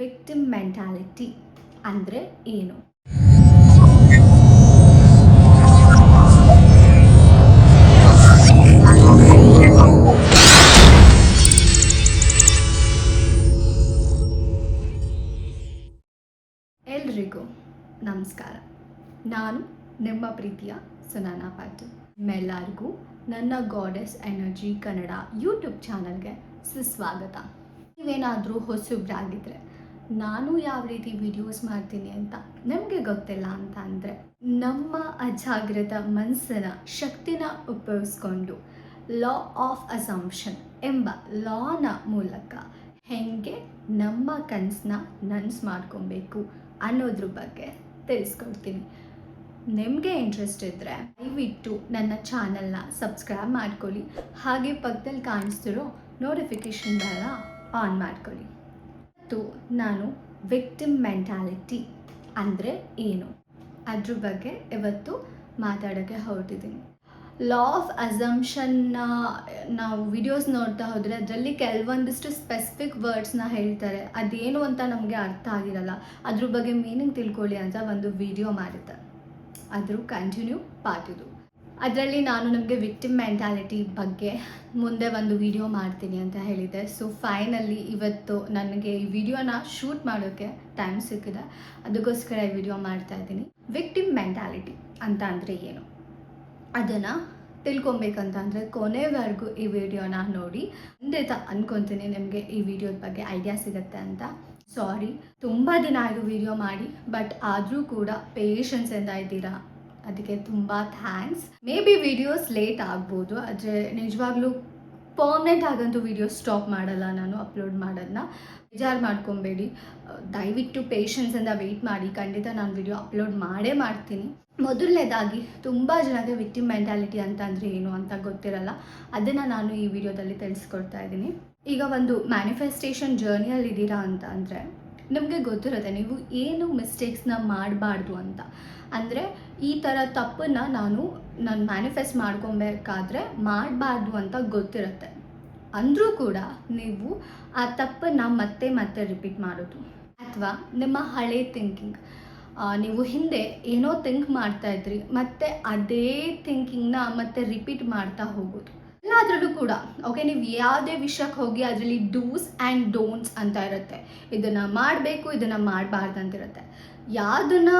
Victim mentality ಅಂದರೆ ಏನು? ಎಲ್ರಿಗೂ ನಮಸ್ಕಾರ. ನಾನು ನಿಮ್ಮ ಪ್ರೀತಿಯ ಸುನಾನಾ ಪಾಟೀಲ್. ನಿಮ್ಮೆಲ್ಲರಿಗೂ ನನ್ನ ಗಾಡೆಸ್ ಎನರ್ಜಿ ಕನ್ನಡ ಯೂಟ್ಯೂಬ್ ಚಾನಲ್ಗೆ ಸುಸ್ವಾಗತ. ನೀವೇನಾದರೂ ಹೊಸಬ್ರಾಗಿದ್ದರೆ ನಾನು ಯಾವ ರೀತಿ ವಿಡಿಯೋಸ್ ಮಾಡ್ತೀನಿ ಅಂತ ನಮಗೆ ಗೊತ್ತಿಲ್ಲ ಅಂತ ಅಂದರೆ ನಮ್ಮ ಅಜಾಗೃತ ಮನಸ್ಸಿನ ಶಕ್ತಿನ ಉಪಯೋಗಿಸ್ಕೊಂಡು ಲಾ ಆಫ್ ಅಸಂಪ್ಷನ್ ಎಂಬ ಲಾನ ಮೂಲಕ ಹೆಂಗೆ ನಮ್ಮ ಕನಸನ್ನ ನನ್ಸ್ ಮಾಡ್ಕೊಬೇಕು ಅನ್ನೋದ್ರ ಬಗ್ಗೆ ತಿಳಿಸ್ಕೊಡ್ತೀನಿ. ನಿಮಗೆ ಇಂಟ್ರೆಸ್ಟ್ ಇದ್ದರೆ ದಯವಿಟ್ಟು ನನ್ನ ಚಾನಲ್ನ ಸಬ್ಸ್ಕ್ರೈಬ್ ಮಾಡ್ಕೊಳ್ಳಿ. ಹಾಗೆ ಪಕ್ಕದಲ್ಲಿ ಕಾಣಿಸ್ತಿರೋ ನೋಟಿಫಿಕೇಷನ್ ಬೆಲ್ಲ ಆನ್ ಮಾಡ್ಕೊಳ್ಳಿ. ಮತ್ತು ನಾನು ವಿಕ್ಟಿಮ್ ಮೆಂಟಾಲಿಟಿ ಅಂದರೆ ಏನು? ಅದ್ರ ಬಗ್ಗೆ ಇವತ್ತು ಮಾತಾಡೋಕ್ಕೆ ಹೊರಟಿದ್ದೀನಿ. ಲಾ ಆಫ್ ಅಸಂಪ್ಷನ್ನ ನಾವು ವಿಡಿಯೋಸ್ ನೋಡ್ತಾ ಹೋದರೆ ಅದರಲ್ಲಿ ಕೆಲವೊಂದಿಷ್ಟು ಸ್ಪೆಸಿಫಿಕ್ ವರ್ಡ್ಸ್ನ ಹೇಳ್ತಾರೆ. ಅದೇನು ಅಂತ ನಮಗೆ ಅರ್ಥ ಆಗಿರಲ್ಲ. ಅದ್ರ ಬಗ್ಗೆ ಮೀನಿಂಗ್ ತಿಳ್ಕೊಳ್ಳಿ ಅಂತ ಒಂದು ವಿಡಿಯೋ ಮಾಡಿದ್ದೆ. ಅದ್ರ ಕಂಟಿನ್ಯೂ ಪಾರ್ಟ್ ಇದು. ಅದರಲ್ಲಿ ನಾನು ನಮಗೆ ವಿಕ್ಟಿಮ್ ಮೆಂಟಾಲಿಟಿ ಬಗ್ಗೆ ಮುಂದೆ ಒಂದು ವಿಡಿಯೋ ಮಾಡ್ತೀನಿ ಅಂತ ಹೇಳಿದ್ದೆ ಸೊ ಫೈನಲಿ ಇವತ್ತು ನನಗೆ ಈ ವಿಡಿಯೋನ ಶೂಟ್ ಮಾಡೋಕ್ಕೆ ಟೈಮ್ ಸಿಕ್ಕಿದೆ. ಅದಕ್ಕೋಸ್ಕರ ಈ ವಿಡಿಯೋ ಮಾಡ್ತಾ ಇದ್ದೀನಿ. ವಿಕ್ಟಿಮ್ ಮೆಂಟಾಲಿಟಿ ಅಂತ ಅಂದರೆ ಏನು? ಅದನ್ನು ತಿಳ್ಕೊಬೇಕಂತ ಅಂದರೆ ಕೊನೆವರೆಗೂ ಈ ವಿಡಿಯೋನ ನೋಡಿ. ಖಂಡಿತ ಅನ್ಕೊತೀನಿ ನಿಮಗೆ ಈ ವಿಡಿಯೋದ ಬಗ್ಗೆ ಐಡಿಯಾ ಸಿಗುತ್ತೆ ಅಂತ. ಸಾರಿ ತುಂಬ ದಿನ ಆಯಿತು ವಿಡಿಯೋ ಮಾಡಿ ಬಟ್ ಆದರೂ ಕೂಡ ಪೇಷನ್ಸಿಂದ ಇದ್ದೀರಾ? ಅದಕ್ಕೆ ತುಂಬ thanks. May be videos late ಆಗ್ಬೋದು, ಆದರೆ ನಿಜವಾಗ್ಲೂ ಪರ್ಮನೆಂಟ್ ಆಗಂತೂ ವಿಡಿಯೋ ಸ್ಟಾಪ್ ಮಾಡಲ್ಲ ನಾನು ಅಪ್ಲೋಡ್ ಮಾಡೋದನ್ನ ಬೇಜಾರು ಮಾಡ್ಕೊಬೇಡಿ. ದಯವಿಟ್ಟು ಪೇಷನ್ಸಿಂದ ವೆಯ್ಟ್ ಮಾಡಿ. ಖಂಡಿತ ನಾನು ವಿಡಿಯೋ ಅಪ್ಲೋಡ್ ಮಾಡೇ ಮಾಡ್ತೀನಿ. ಮೊದಲನೇದಾಗಿ ತುಂಬ ಜನಕ್ಕೆ ವಿಕ್ಟಿಮ್ ಮೆಂಟಾಲಿಟಿ ಅಂತ ಅಂದರೆ ಏನು ಅಂತ ಗೊತ್ತಿರಲ್ಲ, ಅದನ್ನು ನಾನು ಈ ವಿಡಿಯೋದಲ್ಲಿ ತಿಳಿಸ್ಕೊಡ್ತಾ ಇದ್ದೀನಿ. ಈಗ ಒಂದು ಮ್ಯಾನಿಫೆಸ್ಟೇಷನ್ ಜರ್ನಿಯಲ್ಲಿ ಇದ್ದೀರಾ ಅಂತ ಅಂದರೆ ನಿಮಗೆ ಗೊತ್ತಿರುತ್ತೆ, ನೀವು ಏನು ಮಿಸ್ಟೇಕ್ಸ್ನ ಮಾಡಬಾರ್ದು ಅಂತ. ಅಂದರೆ ಈ ಥರ ತಪ್ಪನ್ನು ನಾನು ನಾನು ಮ್ಯಾನಿಫೆಸ್ಟ್ ಮಾಡ್ಕೊಬೇಕಾದ್ರೆ ಮಾಡಬಾರ್ದು ಅಂತ ಗೊತ್ತಿರುತ್ತೆ. ಅಂದರೂ ಕೂಡ ನೀವು ಆ ತಪ್ಪನ್ನು ಮತ್ತೆ ಮತ್ತೆ ರಿಪೀಟ್ ಮಾಡೋದು. ಅಥವಾ ನಿಮ್ಮ ಹಳೆ ಥಿಂಕಿಂಗ್ ನೀವು ಹಿಂದೆ ಏನೋ ಥಿಂಕ್ ಮಾಡ್ತಾ ಇದ್ರಿ, ಮತ್ತೆ ಅದೇ ಥಿಂಕಿಂಗ್ನ ಮತ್ತೆ ರಿಪೀಟ್ ಮಾಡ್ತಾ ಹೋಗೋದು. ಎಲ್ಲದರಲ್ಲೂ ಕೂಡ ಓಕೆ ನೀವು ಯಾವುದೇ ವಿಷಯಕ್ಕೆ ಹೋಗಿ ಅದರಲ್ಲಿ ಡೂಸ್ ಆ್ಯಂಡ್ ಡೋಂಟ್ಸ್ ಅಂತ ಇರುತ್ತೆ. ಇದನ್ನು ಮಾಡಬೇಕು, ಇದನ್ನು ಮಾಡಬಾರ್ದು ಅಂತಿರುತ್ತೆ ಯಾವುದನ್ನ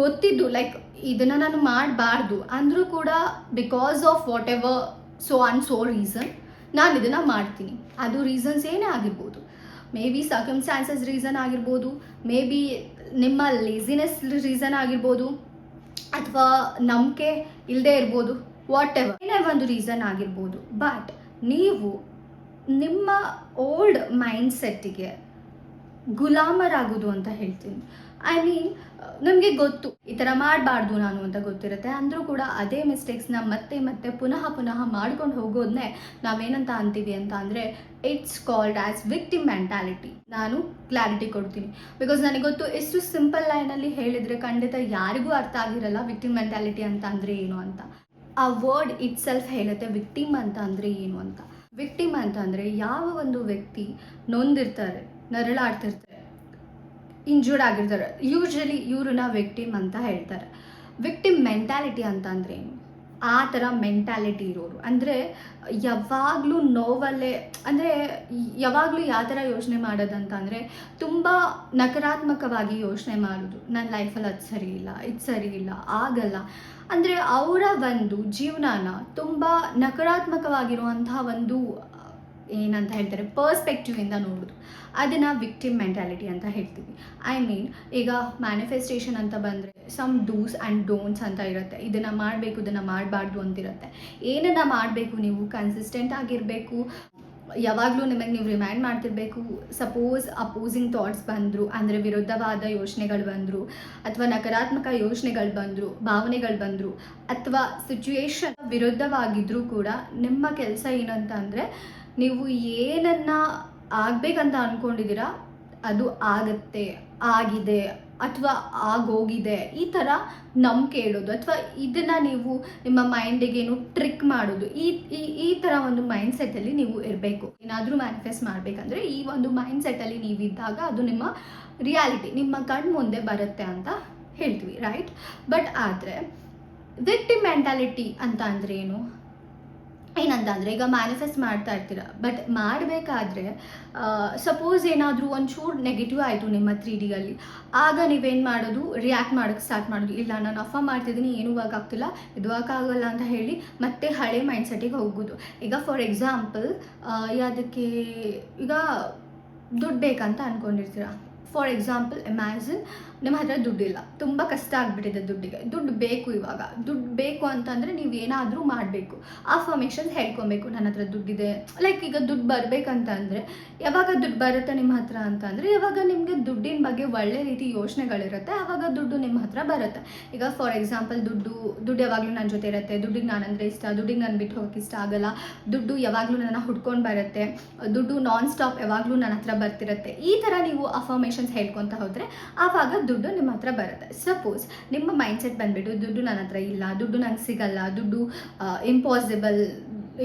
ಗೊತ್ತಿದ್ದು ಲೈಕ್ ಇದನ್ನು ನಾನು ಮಾಡಬಾರ್ದು ಅಂದರೂ ಕೂಡ because of whatever so and so reason ನಾನು ಇದನ್ನು ಮಾಡ್ತೀನಿ. ಅದು ರೀಸನ್ಸ್ ಏನೇ ಆಗಿರ್ಬೋದು. ಮೇ ಬಿ ಸರ್ಕಮ್ಸ್ಟಾನ್ಸಸ್ ರೀಸನ್ ಆಗಿರ್ಬೋದು ಮೇ ಬಿ ನಿಮ್ಮ ಲೇಸಿನೆಸ್ ರೀಸನ್ ಆಗಿರ್ಬೋದು, ಅಥವಾ ನಂಬಿಕೆ ಇಲ್ಲದೆ ಇರ್ಬೋದು. ವಾಟ್ ಎವರ್ ಏನೇ ಒಂದು ರೀಸನ್ ಆಗಿರ್ಬೋದು. ಬಟ್ ನೀವು ನಿಮ್ಮ ಓಲ್ಡ್ ಮೈಂಡ್ ಸೆಟ್ಟಿಗೆ ಗುಲಾಮರಾಗೋದು ಅಂತ ಹೇಳ್ತೀನಿ. ಐ ಮೀನ್ ನಮಗೆ ಗೊತ್ತು. ಈ ಥರ ಮಾಡಬಾರ್ದು ನಾನು ಅಂತ ಗೊತ್ತಿರುತ್ತೆ. ಅಂದರೂ ಕೂಡ ಅದೇ ಮಿಸ್ಟೇಕ್ಸ್ನ ಮತ್ತೆ ಮತ್ತೆ ಪುನಃ ಪುನಃ ಮಾಡ್ಕೊಂಡು ಹೋಗೋದನ್ನೇ ನಾವೇನಂತ ಅಂತೀವಿ ಅಂತ ಅಂದರೆ it's called as victim mentality ನಾನು ಕ್ಲಾರಿಟಿ ಕೊಡ್ತೀನಿ. ಬಿಕಾಸ್ ನನಗೆ ಗೊತ್ತು ಎಷ್ಟು ಸಿಂಪಲ್ ಲೈನಲ್ಲಿ ಹೇಳಿದರೆ ಖಂಡಿತ ಯಾರಿಗೂ ಅರ್ಥ ಆಗಿರಲ್ಲ ವಿಕ್ಟಿಮ್ ಮೆಂಟಾಲಿಟಿ ಅಂತ ಏನು ಅಂತ. ಆ ವರ್ಡ್ ಇಟ್ ಸೆಲ್ಫ್ ಹೇಳುತ್ತೆ ವಿಕ್ಟಿಮ್ ಅಂತ ಅಂದರೆ ಏನು ಅಂತ. ವಿಕ್ಟಿಮ್ ಅಂತ ಅಂದರೆ ಯಾವ ಒಂದು ವ್ಯಕ್ತಿ ನೊಂದಿರ್ತಾರೆ, ನರಳಾಡ್ತಿರ್ತಾರೆ ಇಂಜೂರ್ಡ್ ಆಗಿರ್ತಾರೆ. ಯೂಶ್ವಲಿ ಇವ್ರನ್ನ ವಿಕ್ಟಿಮ್ ಅಂತ ಹೇಳ್ತಾರೆ. ವಿಕ್ಟಿಮ್ ಮೆಂಟ್ಯಾಲಿಟಿ ಅಂತ ಏನು? ಆ ಥರ ಮೆಂಟ್ಯಾಲಿಟಿ ಇರೋರು. ಅಂದರೆ ಯಾವಾಗಲೂ ನೋವಲ್ಲೇ, ಅಂದರೆ ಯಾವಾಗಲೂ ಯಾವ ಥರ ಯೋಚನೆ ಮಾಡೋದಂತ ಅಂದರೆ ತುಂಬ ನಕಾರಾತ್ಮಕವಾಗಿ ಯೋಚನೆ ಮಾಡೋದು. ನನ್ನ ಲೈಫಲ್ಲಿ ಅದು ಸರಿ ಇಲ್ಲ, ಇದು ಸರಿ ಇಲ್ಲ, ಆಗಲ್ಲ. ಅಂದರೆ ಅವರ ಒಂದು ಜೀವನಾನ ತುಂಬ ನಕಾರಾತ್ಮಕವಾಗಿರುವಂತಹ ಒಂದು ಏನಂತ ಹೇಳ್ತಾರೆ ಪರ್ಸ್ಪೆಕ್ಟಿವಿಂದ ನೋಡೋದು. ಅದನ್ನು ವಿಕ್ಟಿಮ್ ಮೆಂಟಾಲಿಟಿ ಅಂತ ಹೇಳ್ತೀವಿ. ಐ ಮೀನ್ ಈಗ ಮ್ಯಾನಿಫೆಸ್ಟೇಷನ್ ಅಂತ ಬಂದರೆ ಸಮ್ ಡೂಸ್ ಆ್ಯಂಡ್ ಡೋಂಟ್ಸ್ ಅಂತ ಇರುತ್ತೆ. ಇದನ್ನು ಮಾಡಬೇಕು, ಇದನ್ನು ಮಾಡಬಾರ್ದು ಅಂತಿರುತ್ತೆ. ಏನನ್ನು ಮಾಡಬೇಕು ನೀವು? ಕನ್ಸಿಸ್ಟೆಂಟ್ ಆಗಿರಬೇಕು. ಯಾವಾಗಲೂ ನಿಮಗೆ ನೀವು ರಿಮೈಂಡ್ ಮಾಡ್ತಿರ್ಬೇಕು. ಸಪೋಸ್ ಅಪೋಸಿಂಗ್ ಥಾಟ್ಸ್ ಬಂದರು, ಅಂದರೆ ವಿರುದ್ಧವಾದ ಯೋಚನೆಗಳು ಬಂದರು, ಅಥವಾ ನಕಾರಾತ್ಮಕ ಯೋಚನೆಗಳು ಬಂದರು, ಭಾವನೆಗಳು ಬಂದರು, ಅಥವಾ ಸಿಚುವೇಶನ್ ವಿರುದ್ಧವಾಗಿದ್ದರೂ ಕೂಡ ನಿಮ್ಮ ಕೆಲಸ ಏನಂತ ಅಂದರೆ ನೀವು ಏನನ್ನ ಆಗಬೇಕಂತ ಅಂದ್ಕೊಂಡಿದ್ದೀರಾ ಅದು ಆಗತ್ತೆ, ಆಗಿದೆ, ಅಥವಾ ಆಗೋಗಿದೆ, ಈ ಥರ ನಂಬಿಕೆ ಇಡೋದು, ಅಥವಾ ಇದನ್ನು ನೀವು ನಿಮ್ಮ ಮೈಂಡಿಗೇನು ಟ್ರಿಕ್ ಮಾಡೋದು, ಈ ಈ ಥರ ಒಂದು ಮೈಂಡ್ ಸೆಟ್ಟಲ್ಲಿ ನೀವು ಇರಬೇಕು. ಏನಾದರೂ ಮ್ಯಾನಿಫೆಸ್ಟ್ ಮಾಡಬೇಕಂದ್ರೆ ಈ ಒಂದು ಮೈಂಡ್ ಸೆಟ್ಟಲ್ಲಿ ನೀವು ಇದ್ದಾಗ ಅದು ನಿಮ್ಮ ರಿಯಾಲಿಟಿ, ನಿಮ್ಮ ಕಣ್ಣು ಮುಂದೆ ಬರುತ್ತೆ ಅಂತ ಹೇಳ್ತೀವಿ, ರೈಟ್? ಬಟ್ ಆದರೆ, ವಿಕ್ಟಿಮ್ ಮೆಂಟಾಲಿಟಿ ಅಂತ ಅಂದರೆ ಏನು? ಏನಂತ ಅಂದರೆ ಈಗ ಮ್ಯಾನಿಫೆಸ್ಟ್ ಮಾಡ್ತಾ ಇರ್ತೀರ. ಬಟ್ ಮಾಡಬೇಕಾದ್ರೆ ಸಪೋಸ್ ಏನಾದರೂ ಒಂಚೂರು ನೆಗೆಟಿವ್ ಆಯಿತು ನಿಮ್ಮ ತ್ರೀ ಡಿಯಲ್ಲಿ ಆಗ ನೀವೇನು ಮಾಡೋದು? ರಿಯಾಕ್ಟ್ ಮಾಡೋಕ್ಕೆ ಸ್ಟಾರ್ಟ್ ಮಾಡೋದು. ಇಲ್ಲ, ನಾನು ಅಫ ಮಾಡ್ತಿದ್ದೀನಿ, ಏನೂ ಆಗ್ತಿಲ್ಲ, ಇದು ಆಗೋಲ್ಲ ಅಂತ ಹೇಳಿ ಮತ್ತೆ ಹಳೆ ಮೈಂಡ್ಸೆಟ್ಟಿಗೆ ಹೋಗೋದು. ಈಗ ಫಾರ್ ಎಕ್ಸಾಂಪಲ್ ಯಾವುದಕ್ಕೆ ಈಗ ದುಡ್ಡು ಬೇಕಂತ ಅಂದ್ಕೊಂಡಿರ್ತೀರ ಫಾರ್ ಎಕ್ಸಾಂಪಲ್ ಇಮ್ಯಾಜಿನ್ ನಿಮ್ಮ ಹತ್ರ ದುಡ್ಡಿಲ್ಲ ತುಂಬ ಕಷ್ಟ ಆಗಿಬಿಟ್ಟಿದೆ ದುಡ್ಡಿಗೆ. ದುಡ್ಡು ಬೇಕು ಇವಾಗ. ದುಡ್ಡು ಬೇಕು ಅಂತಂದರೆ ನೀವು ಏನಾದರೂ ಮಾಡಬೇಕು. ಆಫರ್ಮೇಷನ್ಸ್ ಹೇಳ್ಕೊಬೇಕು. ನನ್ನ ಹತ್ರ ದುಡ್ಡಿದೆ. ಲೈಕ್ ಈಗ ದುಡ್ಡು ಬರಬೇಕಂತ ಅಂದರೆ, ಯಾವಾಗ ದುಡ್ಡು ಬರುತ್ತೆ ನಿಮ್ಮ ಹತ್ರ ಅಂತ ಅಂದರೆ, ಯಾವಾಗ ನಿಮಗೆ ದುಡ್ಡಿನ ಬಗ್ಗೆ ಒಳ್ಳೆ ರೀತಿ ಯೋಚನೆಗಳಿರುತ್ತೆ ಆವಾಗ ದುಡ್ಡು ನಿಮ್ಮ ಹತ್ರ ಬರುತ್ತೆ. ಈಗ ಫಾರ್ ಎಕ್ಸಾಂಪಲ್ ದುಡ್ಡು ದುಡ್ಡು ಯಾವಾಗಲೂ ನನ್ನ ಜೊತೆ ಇರುತ್ತೆ. ದುಡ್ಡಿಗೆ ನಾನಂದರೆ ಇಷ್ಟ. ದುಡ್ಡಿಗೆ ನಾನು ಬಿಟ್ಟು ಹೋಗೋಕ್ಕೆ ಇಷ್ಟ ಆಗಲ್ಲ. ದುಡ್ಡು ಯಾವಾಗಲೂ ನನ್ನ ಹುಡ್ಕೊಂಡು ಬರುತ್ತೆ. ದುಡ್ಡು ನಾನ್ ಸ್ಟಾಪ್ ಯಾವಾಗಲೂ ನನ್ನ ಹತ್ರ ಬರ್ತಿರುತ್ತೆ. ಈ ಥರ ನೀವು ಅಫರ್ಮೇಷನ್ಸ್ ಹೇಳ್ಕೊತ ಹೋದರೆ ಆವಾಗ ದುಡ್ಡು ನಿಮ್ಮ ಹತ್ರ ಬರುತ್ತೆ. ಸಪೋಸ್ ನಿಮ್ಮ ಮೈಂಡ್ಸೆಟ್ ಬಂದ್ಬಿಟ್ಟು ದುಡ್ಡು ನನ್ನ ಹತ್ರ ಇಲ್ಲ, ದುಡ್ಡು ನಂಗೆ ಸಿಗಲ್ಲ, ದುಡ್ಡು ಇಂಪಾಸಿಬಲ್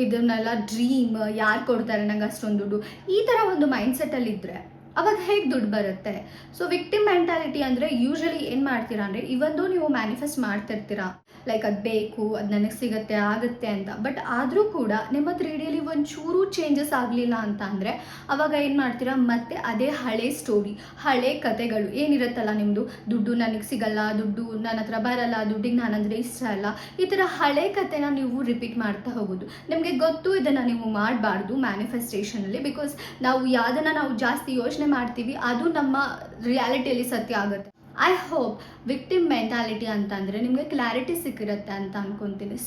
ಇದನ್ನೆಲ್ಲ ಡ್ರೀಮ್ ಯಾರು ಕೊಡ್ತಾರೆ ನಂಗೆ ಅಷ್ಟೊಂದು ದುಡ್ಡು. ಈ ಥರ ಒಂದು ಮೈಂಡ್ಸೆಟ್ಟಲ್ಲಿದ್ದರೆ ಅವಾಗ ಹೇಗೆ ದುಡ್ಡು ಬರುತ್ತೆ? ಸೊ ವಿಕ್ಟಿಮ್ ಮೆಂಟಾಲಿಟಿ ಅಂದರೆ ಯೂಶಲಿ ಏನು ಮಾಡ್ತೀರಾ ಅಂದರೆ, ಇವೊಂದು ನೀವು ಮ್ಯಾನಿಫೆಸ್ಟ್ ಮಾಡ್ತಿರ್ತೀರ. ಲೈಕ್ ಅದು ಬೇಕು, ಅದು ನನಗೆ ಸಿಗುತ್ತೆ, ಆಗುತ್ತೆ ಅಂತ. ಬಟ್ ಆದರೂ ಕೂಡ ನಿಮ್ಮ ತ್ರೀ ಡಿಯಲ್ಲಿ ಒಂಚೂರು ಚೇಂಜಸ್ ಆಗಲಿಲ್ಲ ಅಂತ ಅಂದರೆ, ಅವಾಗ ಏನು ಮಾಡ್ತೀರಾ? ಮತ್ತೆ ಅದೇ ಹಳೆ ಸ್ಟೋರಿ ಹಳೆ ಕತೆಗಳು. ಏನಿರುತ್ತಲ್ಲ ನಿಮ್ಮದು ದುಡ್ಡು ನನಗೆ ಸಿಗಲ್ಲ, ದುಡ್ಡು ನನ್ನ ಹತ್ರ ಬರಲ್ಲ, ದುಡ್ಡಿಗೆ ನಾನಂದರೆ ಇಷ್ಟ ಅಲ್ಲ. ಈ ಥರ ಹಳೆ ಕತೆನ ನೀವು ರಿಪೀಟ್ ಮಾಡ್ತಾ ಹೋಗೋದು. ನಿಮಗೆ ಗೊತ್ತು ಇದನ್ನು ನೀವು ಮಾಡಬಾರ್ದು ಮ್ಯಾನಿಫೆಸ್ಟೇಷನಲ್ಲಿ ಬಿಕಾಸ್ ನಾವು ಯಾವುದನ್ನು ನಾವು ಜಾಸ್ತಿ ಯೋಚನೆ ಮಾಡ್ತೀವಿ, ಅದು ನಮ್ಮ ರಿಯಾಲಿಟಿಯಲ್ಲಿ ಸತ್ಯ ಆಗುತ್ತೆ. ಐ ಹೋಪ್ ವಿಕ್ಟಿಮ್ ಮೆಂಟಾಲಿಟಿ ಅಂತಂದರೆ ನಿಮಗೆ ಕ್ಲಾರಿಟಿ ಸಿಕ್ಕಿರುತ್ತೆ ಅಂತ ಅಂದ್ಕೊತೀನಿ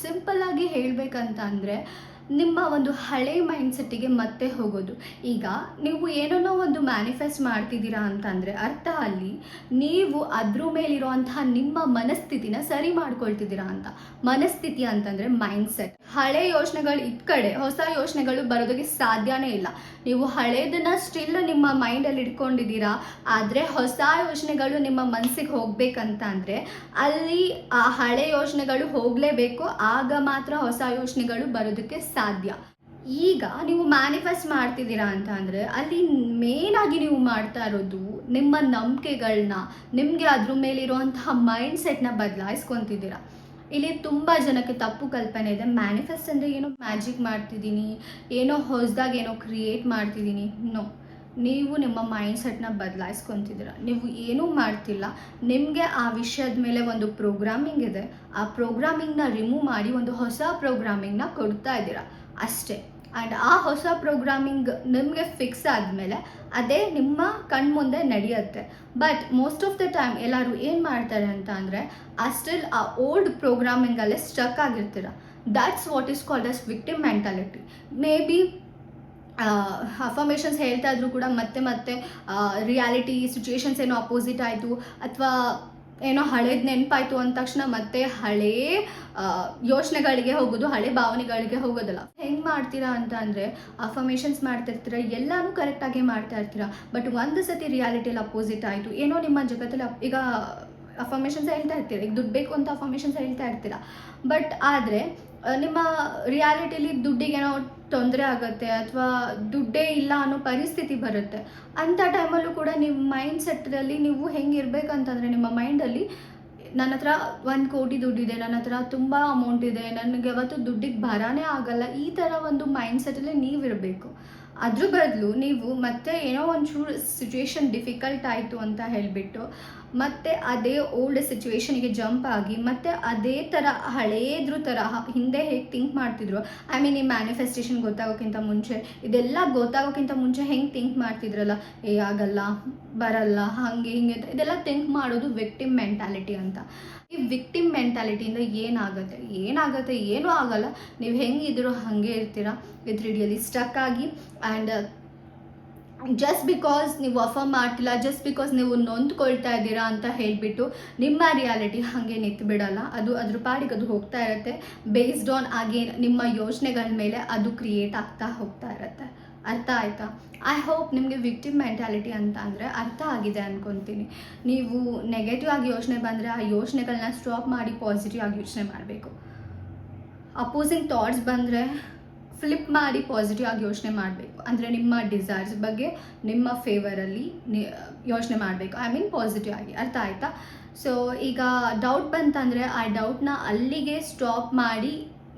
ಆಗಿ ಹೇಳಬೇಕಂತ ಅಂದರೆ ನಿಮ್ಮ ಒಂದು ಹಳೆ ಮೈಂಡ್ಸೆಟ್ಟಿಗೆ ಮತ್ತೆ ಹೋಗೋದು. ಈಗ ನೀವು ಏನನ್ನೋ ಒಂದು ಮ್ಯಾನಿಫೆಸ್ಟ್ ಮಾಡ್ತಿದ್ದೀರಾ ಅಂತಂದರೆ ಅರ್ಥ ಅಲ್ಲಿ ನೀವು ಅದ್ರ ಮೇಲಿರುವಂತಹ ನಿಮ್ಮ ಮನಸ್ಥಿತಿನ ಸರಿ ಮಾಡ್ಕೊಳ್ತಿದ್ದೀರಾ ಅಂತ. ಮನಸ್ಥಿತಿ ಅಂತಂದರೆ ಮೈಂಡ್ಸೆಟ್ ಹಳೆ ಯೋಚನೆಗಳು ಇದ್ ಕಡೆ ಹೊಸ ಯೋಚನೆಗಳು ಬರೋದಕ್ಕೆ ಸಾಧ್ಯನೇ ಇಲ್ಲ. ನೀವು ಹಳೇದನ್ನ ಸ್ಟಿಲ್ ನಿಮ್ಮ ಮೈಂಡಲ್ಲಿ ಇಟ್ಕೊಂಡಿದ್ದೀರಾ. ಆದರೆ ಹೊಸ ಯೋಚನೆಗಳು ನಿಮ್ಮ ಮನಸ್ಸಿಗೆ ಹೋಗ್ಬೇಕಂತ ಅಂದರೆ ಅಲ್ಲಿ ಆ ಹಳೆ ಯೋಚನೆಗಳು ಹೋಗಲೇಬೇಕು. ಆಗ ಮಾತ್ರ ಹೊಸ ಯೋಚನೆಗಳು ಬರೋದಕ್ಕೆ ಸಾಧ್ಯ. ಈಗ ನೀವು ಮ್ಯಾನಿಫೆಸ್ಟ್ ಮಾಡ್ತಿದ್ದೀರಾ ಅಂತ ಅಂದರೆ ಅಲ್ಲಿ ಮೇನಾಗಿ ನೀವು ಮಾಡ್ತಾ ಇರೋದು ನಿಮ್ಮ ನಂಬಿಕೆಗಳನ್ನ ನಿಮಗೆ ಅದ್ರ ಮೇಲಿರುವಂತಹ ಮೈಂಡ್ ಸೆಟ್ನ ಬದಲಾಯಿಸ್ಕೊತಿದ್ದೀರಾ. ಇಲ್ಲಿ ತುಂಬ ಜನಕ್ಕೆ ತಪ್ಪು ಕಲ್ಪನೆ ಇದೆ. ಮ್ಯಾನಿಫೆಸ್ಟ್ ಅಂದರೆ ಏನೋ ಮ್ಯಾಜಿಕ್ ಮಾಡ್ತಿದ್ದೀನಿ, ಏನೋ ಹೊಸದಾಗಿ ಏನೋ ಕ್ರಿಯೇಟ್ ಮಾಡ್ತಿದ್ದೀನಿ. ನೋ ನೀವು ನಿಮ್ಮ ಮೈಂಡ್ ಸೆಟ್ನ ಬದಲಾಯಿಸ್ಕೊತಿದ್ದೀರ. ನೀವು ಏನೂ ಮಾಡ್ತಿಲ್ಲ. ನಿಮಗೆ ಆ ವಿಷಯದ ಮೇಲೆ ಒಂದು ಪ್ರೋಗ್ರಾಮಿಂಗ್ ಇದೆ. ಆ ಪ್ರೋಗ್ರಾಮಿಂಗ್ನ ರಿಮೂವ್ ಮಾಡಿ ಒಂದು ಹೊಸ ಪ್ರೋಗ್ರಾಮಿಂಗ್ನ ಕೊಡ್ತಾ ಇದ್ದೀರಾ. ಅಷ್ಟೇ. ಆ್ಯಂಡ್ ಆ ಹೊಸ ಪ್ರೋಗ್ರಾಮಿಂಗ್ ನಿಮಗೆ ಫಿಕ್ಸ್ ಆದಮೇಲೆ ಅದೇ ನಿಮ್ಮ ಕಣ್ಮುಂದೆ ನಡೆಯುತ್ತೆ. But most of the time ಎಲ್ಲರೂ ಏನು ಮಾಡ್ತಾರೆ ಅಂತ ಅಂದರೆ ಅಷ್ಟಿಲ್ ಆ ಓಲ್ಡ್ ಪ್ರೋಗ್ರಾಮಿಂಗಲ್ಲೇ stuck ಆಗಿರ್ತೀರ. That's what is called as victim mentality may be affirmations ಹೇಳ್ತಾ ಇದ್ರು ಕೂಡ ಮತ್ತೆ ಮತ್ತೆ ರಿಯಾಲಿಟಿ ಸಿಚುವೇಶನ್ಸ್ ಏನೋ ಅಪೋಸಿಟ್ ಆಯಿತು, ಅಥವಾ ಏನೋ ಹಳೇದು ನೆನಪಾಯಿತು ಅಂದ ತಕ್ಷಣ ಮತ್ತೆ ಹಳೇ ಯೋಚನೆಗಳಿಗೆ ಹೋಗೋದು, ಹಳೆ ಭಾವನೆಗಳಿಗೆ ಹೋಗೋದಲ್ಲ. ಹೆಂಗೆ ಮಾಡ್ತೀರಾ ಅಂತ ಅಂದರೆ ಅಫರ್ಮೇಷನ್ಸ್ ಮಾಡ್ತಿರ್ತೀರ, ಎಲ್ಲನೂ ಕರೆಕ್ಟಾಗಿ ಮಾಡ್ತಾ ಇರ್ತೀರ ಬಟ್ ಒಂದು ಸತಿ ರಿಯಾಲಿಟಿಯಲ್ಲಿ ಅಪೋಸಿಟ್ ಆಯಿತು, ಏನೋ ನಿಮ್ಮ ಜಗತ್ತಲ್ಲಿ ಈಗ ಅಫರ್ಮೇಷನ್ಸ್ ಹೇಳ್ತಾ ಇರ್ತೀರ, ಈಗ ದುಡ್ಡು ಬೇಕು ಅಂತ ಅಫರ್ಮೇಷನ್ಸ್ ಹೇಳ್ತಾ ಇರ್ತೀರ ಬಟ್ ಆದರೆ ನಿಮ್ಮ ರಿಯಾಲಿಟಿಲಿ ದುಡ್ಡಿಗೇನೋ ತೊಂದರೆ ಆಗುತ್ತೆ ಅಥವಾ ದುಡ್ಡೇ ಇಲ್ಲ ಅನ್ನೋ ಪರಿಸ್ಥಿತಿ ಬರುತ್ತೆ. ಅಂಥ ಟೈಮಲ್ಲೂ ಕೂಡ ನಿಮ್ಮ ಮೈಂಡ್ ಸೆಟ್ಟಲ್ಲಿ ನೀವು ಹೆಂಗೆ ಇರಬೇಕಂತಂದರೆ ನಿಮ್ಮ ಮೈಂಡಲ್ಲಿ ನನ್ನ ಹತ್ರ ಒಂದು ಕೋಟಿ ದುಡ್ಡಿದೆ, ನನ್ನ ಹತ್ರ ತುಂಬ ಅಮೌಂಟ್ ಇದೆ, ನನಗೆ ಯಾವತ್ತು ದುಡ್ಡಿಗೆ ಬರಾನೇ ಆಗಲ್ಲ, ಈ ಥರ ಒಂದು ಮೈಂಡ್ ಸೆಟ್ಟಲ್ಲಿ ನೀವಿರಬೇಕು. ಅದ್ರ ಬದಲು ನೀವು ಮತ್ತೆ ಏನೋ ಒಂಚೂರು ಸಿಚುವೇಶನ್ ಡಿಫಿಕಲ್ಟ್ ಆಯಿತು ಅಂತ ಹೇಳಿಬಿಟ್ಟು ಮತ್ತೆ ಅದೇ ಓಲ್ಡ್ ಸಿಚುವೇಶನ್ಗೆ ಜಂಪ್ ಆಗಿ, ಮತ್ತೆ ಅದೇ ಥರ ಹಳೇದ್ರ ಥರ ಹಿಂದೆ ಹೇಗೆ ಥಿಂಕ್ ಮಾಡ್ತಿದ್ರು? ಐ ಮೀನ್ ಈ ಮ್ಯಾನಿಫೆಸ್ಟೇಷನ್ ಗೊತ್ತಾಗೋಕ್ಕಿಂತ ಮುಂಚೆ, ಇದೆಲ್ಲ ಗೊತ್ತಾಗೋಕ್ಕಿಂತ ಮುಂಚೆ ಹೆಂಗೆ ಥಿಂಕ್ ಮಾಡ್ತಿದ್ರಲ್ಲ? ಏ, ಆಗಲ್ಲ, ಬರಲ್ಲ, ಹಾಗೆ ಹಿಂಗೆ ಇದೆಲ್ಲ ಥಿಂಕ್ ಮಾಡೋದು ವಿಕ್ಟಿಮ್ ಮೆಂಟಾಲಿಟಿ ಅಂತ. ಈ ವಿಕ್ಟಿಮ್ ಮೆಂಟಾಲಿಟಿಯಿಂದ ಏನಾಗುತ್ತೆ? ಏನಾಗುತ್ತೆ? ಏನೂ ಆಗಲ್ಲ. ನೀವು ಹೆಂಗಿದ್ರು ಹಾಗೆ ಇರ್ತೀರಾ? ವಿತ್ ಸ್ಟಕ್ ಆಗಿ ಆ್ಯಂಡ್ ಜಸ್ಟ್ ಬಿಕಾಸ್ ನೀವು ಅಫರ್ ಮಾಡ್ತಿಲ್ಲ ಜಸ್ಟ್ ಬಿಕಾಸ್ ನೀವು ನೊಂದ್ಕೊಳ್ತಾ ಇದ್ದೀರಾ ಅಂತ ಹೇಳಿಬಿಟ್ಟು ನಿಮ್ಮ ರಿಯಾಲಿಟಿ ಹಾಗೆ ನಿಂತು ಬಿಡಲ್ಲ. ಅದು ಅದ್ರ ಪಾಡಿಗೆ ಅದು ಹೋಗ್ತಾ ಇರುತ್ತೆ. ಬೇಸ್ಡ್ ಆನ್ ಆಗಿ ನಿಮ್ಮ ಯೋಚನೆಗಳ ಮೇಲೆ ಅದು ಕ್ರಿಯೇಟ್ ಆಗ್ತಾ ಹೋಗ್ತಾ ಇರುತ್ತೆ. ಅರ್ಥ ಆಯ್ತಾ? ಐ ಹೋಪ್ ನಿಮಗೆ ವಿಕ್ಟಿಮ್ ಮೆಂಟ್ಯಾಲಿಟಿ ಅಂತ ಅಂದರೆ ಅರ್ಥ ಆಗಿದೆ ಅಂದ್ಕೊತೀನಿ ನೀವು ನೆಗೆಟಿವ್ ಆಗಿ ಯೋಚನೆ ಬಂದರೆ ಆ ಯೋಚನೆಗಳನ್ನ ಸ್ಟಾಪ್ ಮಾಡಿ ಪಾಸಿಟಿವ್ ಆಗಿ ಯೋಚನೆ ಮಾಡಬೇಕು. ಅಪೋಸಿಂಗ್ ಥಾಟ್ಸ್ ಬಂದರೆ ಫ್ಲಿಪ್ ಮಾಡಿ ಪಾಸಿಟಿವ್ ಆಗಿ ಯೋಚನೆ ಮಾಡಬೇಕು. ಅಂದರೆ ನಿಮ್ಮ ಡಿಸೈರ್ಸ್ ಬಗ್ಗೆ ನಿಮ್ಮ ಫೇವರಲ್ಲಿ ಯೋಚನೆ ಮಾಡಬೇಕು. ಐ ಮೀನ್ ಪಾಸಿಟಿವ್ ಆಗಿ. ಅರ್ಥ ಆಯ್ತಾ? ಸೊ ಈಗ ಡೌಟ್ ಬಂತಂದರೆ ಆ ಡೌಟ್ನ ಅಲ್ಲಿಗೆ ಸ್ಟಾಪ್ ಮಾಡಿ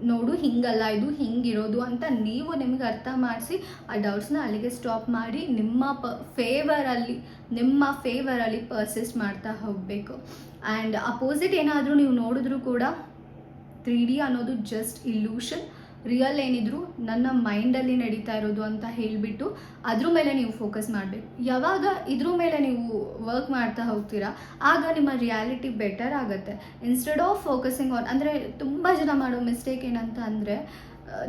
ನೋಡು ಹಿಂಗಲ್ಲ, ಇದು ಹಿಂಗಿರೋದು ಅಂತ ನೀವು ನಿಮಗೆ ಅರ್ಥ ಮಾಡಿಸಿ ಆ ಡೌಟ್ಸ್ನ ಅಲ್ಲಿಗೆ ಸ್ಟಾಪ್ ಮಾಡಿ ನಿಮ್ಮ ಪ ಫೇವರಲ್ಲಿ ನಿಮ್ಮ ಫೇವರಲ್ಲಿ ಪರ್ಸಿಸ್ಟ್ ಮಾಡ್ತಾ ಹೋಗಬೇಕು. ಆ್ಯಂಡ್ ಅಪೋಸಿಟ್ ಏನಾದರೂ ನೀವು ನೋಡಿದ್ರೂ ಕೂಡ ತ್ರೀ ಡಿ ಅನ್ನೋದು ಜಸ್ಟ್ ಇಲ್ಯೂಷನ್ ರಿಯಲ್ ಏನಿದ್ರು ನನ್ನ ಮೈಂಡಲ್ಲಿ ನಡೀತಾ ಇರೋದು ಅಂತ ಹೇಳಿಬಿಟ್ಟು ಅದ್ರ ಮೇಲೆ ನೀವು ಫೋಕಸ್ ಮಾಡಬೇಕು. ಯಾವಾಗ ಇದ್ರ ಮೇಲೆ ನೀವು ವರ್ಕ್ ಮಾಡ್ತಾ ಹೋಗ್ತೀರಾ, ಆಗ ನಿಮ್ಮ ರಿಯಾಲಿಟಿ ಬೆಟರ್ ಆಗುತ್ತೆ. ಇನ್ಸ್ಟೆಡ್ ಆಫ್ ಫೋಕಸಿಂಗ್ ಆನ್ ಅಂದರೆ ತುಂಬ ಜನ ಮಾಡೋ ಮಿಸ್ಟೇಕ್ ಏನಂತ ಅಂದರೆ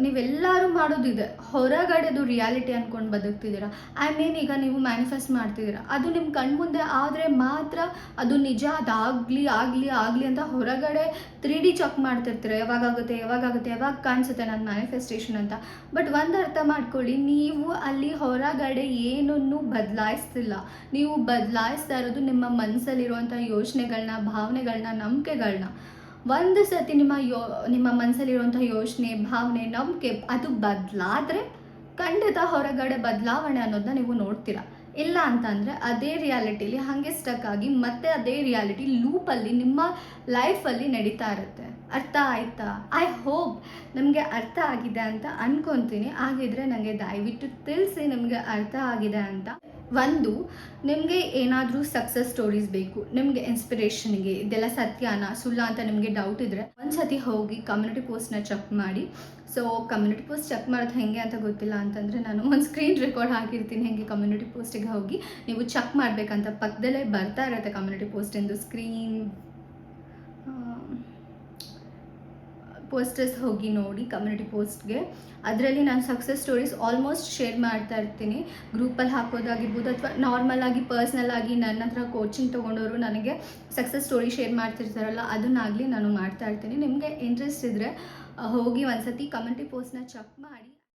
ನೀವೆಲ್ಲರೂ ಮಾಡೋದಿದೆ ಹೊರಗಡೆದು ರಿಯಾಲಿಟಿ ಅಂದ್ಕೊಂಡು ಬದುಕ್ತಿದ್ದೀರಾ? ಐ ಮೀನ್ ಈಗ ನೀವು ಮ್ಯಾನಿಫೆಸ್ಟ್ ಮಾಡ್ತಿದ್ದೀರಾ. ಅದು ನಿಮ್ಮ ಕಣ್ಮುಂದೆ ಆದರೆ ಮಾತ್ರ ಅದು ನಿಜ, ಅದಾಗಲಿ, ಆಗಲಿ ಆಗಲಿ ಅಂತ ಹೊರಗಡೆ ತ್ರೀ ಡಿ ಚೆಕ್ ಮಾಡ್ತಿರ್ತೀರ? ಯಾವಾಗಾಗುತ್ತೆ ಯಾವಾಗಾಗುತ್ತೆ ಯಾವಾಗ ಕಾಣಿಸುತ್ತೆ ನನ್ನ ಮ್ಯಾನಿಫೆಸ್ಟೇಷನ್ ಅಂತ. ಬಟ್ ಒಂದು ಅರ್ಥ ಮಾಡ್ಕೊಳ್ಳಿ, ನೀವು ಅಲ್ಲಿ ಹೊರಗಡೆ ಏನನ್ನು ಬದಲಾಯಿಸ್ತಿಲ್ಲ. ನೀವು ಬದಲಾಯಿಸ್ತಾ ಇರೋದು ನಿಮ್ಮ ಮನಸ್ಸಲ್ಲಿರುವಂಥ ಯೋಚನೆಗಳನ್ನ ಭಾವನೆಗಳನ್ನ ನಂಬಿಕೆಗಳನ್ನ ಒಂದು ಸತಿ ನಿಮ್ಮ ಯೋ, ನಿಮ್ಮ ಮನಸ್ಸಲ್ಲಿರುವಂಥ ಯೋಚನೆ, ಭಾವನೆ, ನಂಬಿಕೆ ಅದು ಬದಲಾದರೆ ಖಂಡಿತ ಹೊರಗಡೆ ಬದಲಾವಣೆ ಅನ್ನೋದನ್ನ ನೀವು ನೋಡ್ತೀರಾ? ಇಲ್ಲ ಅಂತಂದರೆ ಅದೇ ರಿಯಾಲಿಟಿಲಿ ಹಾಗೆ ಸ್ಟಕ್ ಆಗಿ ಮತ್ತೆ ಅದೇ ರಿಯಾಲಿಟಿ ಲೂಪಲ್ಲಿ ನಿಮ್ಮ ಲೈಫಲ್ಲಿ ನಡೀತಾ ಇರುತ್ತೆ. ಅರ್ಥ ಆಯ್ತಾ? ಐ ಹೋಪ್ ನಮಗೆ ಅರ್ಥ ಆಗಿದೆ ಅಂತ ಅನ್ಕೊತೀನಿ. ಆಗಿದ್ರೆ ನನಗೆ ದಯವಿಟ್ಟು ತಿಳಿಸಿ ನಿಮಗೆ ಅರ್ಥ ಆಗಿದೆ ಅಂತ. ಒಂದು, ನಿಮಗೆ ಏನಾದರೂ ಸಕ್ಸಸ್ ಸ್ಟೋರೀಸ್ ಬೇಕು, ನಿಮಗೆ ಇನ್ಸ್ಪಿರೇಷನ್ಗೆ ಇದೆಲ್ಲ ಸತ್ಯನ, ಸುಳ್ಳ ಅಂತ ನಿಮಗೆ ಡೌಟ್ ಇದ್ದರೆ ಒಂದು ಸತಿ ಹೋಗಿ ಕಮ್ಯುನಿಟಿ ಪೋಸ್ಟ್ನ ಚೆಕ್ ಮಾಡಿ. ಸೊ ಕಮ್ಯುನಿಟಿ ಪೋಸ್ಟ್ ಚೆಕ್ ಮಾಡೋದು ಹೇಗೆ ಅಂತ ಗೊತ್ತಿಲ್ಲ ಅಂತಂದರೆ ನಾನು ಒಂದು ಸ್ಕ್ರೀನ್ ರೆಕಾರ್ಡ್ ಹಾಕಿರ್ತೀನಿ ಹೇಗೆ ಕಮ್ಯುನಿಟಿ ಪೋಸ್ಟಿಗೆ ಹೋಗಿ. ನೀವು ಚೆಕ್ ಮಾಡಬೇಕಂತ ಪಕ್ಕದಲ್ಲೇ ಬರ್ತಾ ಇರುತ್ತೆ ಕಮ್ಯುನಿಟಿ ಪೋಸ್ಟಿಂದು ಸ್ಕ್ರೀನ್ ಪೋಸ್ಟರ್ಸ್ ಹೋಗಿ ನೋಡಿ ಕಮ್ಯುನಿಟಿ ಪೋಸ್ಟ್ಗೆ ಅದರಲ್ಲಿ ನಾನು ಸಕ್ಸಸ್ ಸ್ಟೋರೀಸ್ ಆಲ್ಮೋಸ್ಟ್ ಶೇರ್ ಮಾಡ್ತಾ ಇರ್ತೀನಿ. ಗ್ರೂಪಲ್ಲಿ ಹಾಕೋದಾಗಿರ್ಬೋದು ಅಥವಾ ನಾರ್ಮಲ್ ಆಗಿ ಪರ್ಸ್ನಲ್ ಆಗಿ ನನ್ನ ಹತ್ರ ಕೋಚಿಂಗ್ ತೊಗೊಂಡವರು ನನಗೆ ಸಕ್ಸಸ್ ಸ್ಟೋರಿ ಶೇರ್ ಮಾಡ್ತಿರ್ತಾರಲ್ಲ, ಅದನ್ನಾಗಲಿ ನಾನು ಮಾಡ್ತಾ ಇರ್ತೀನಿ. ನಿಮಗೆ ಇಂಟ್ರೆಸ್ಟ್ ಇದ್ದರೆ ಹೋಗಿ ಒಂದ್ಸತಿ ಕಮ್ಯುನಿಟಿ ಪೋಸ್ಟ್ನ ಚೆಕ್ ಮಾಡಿ.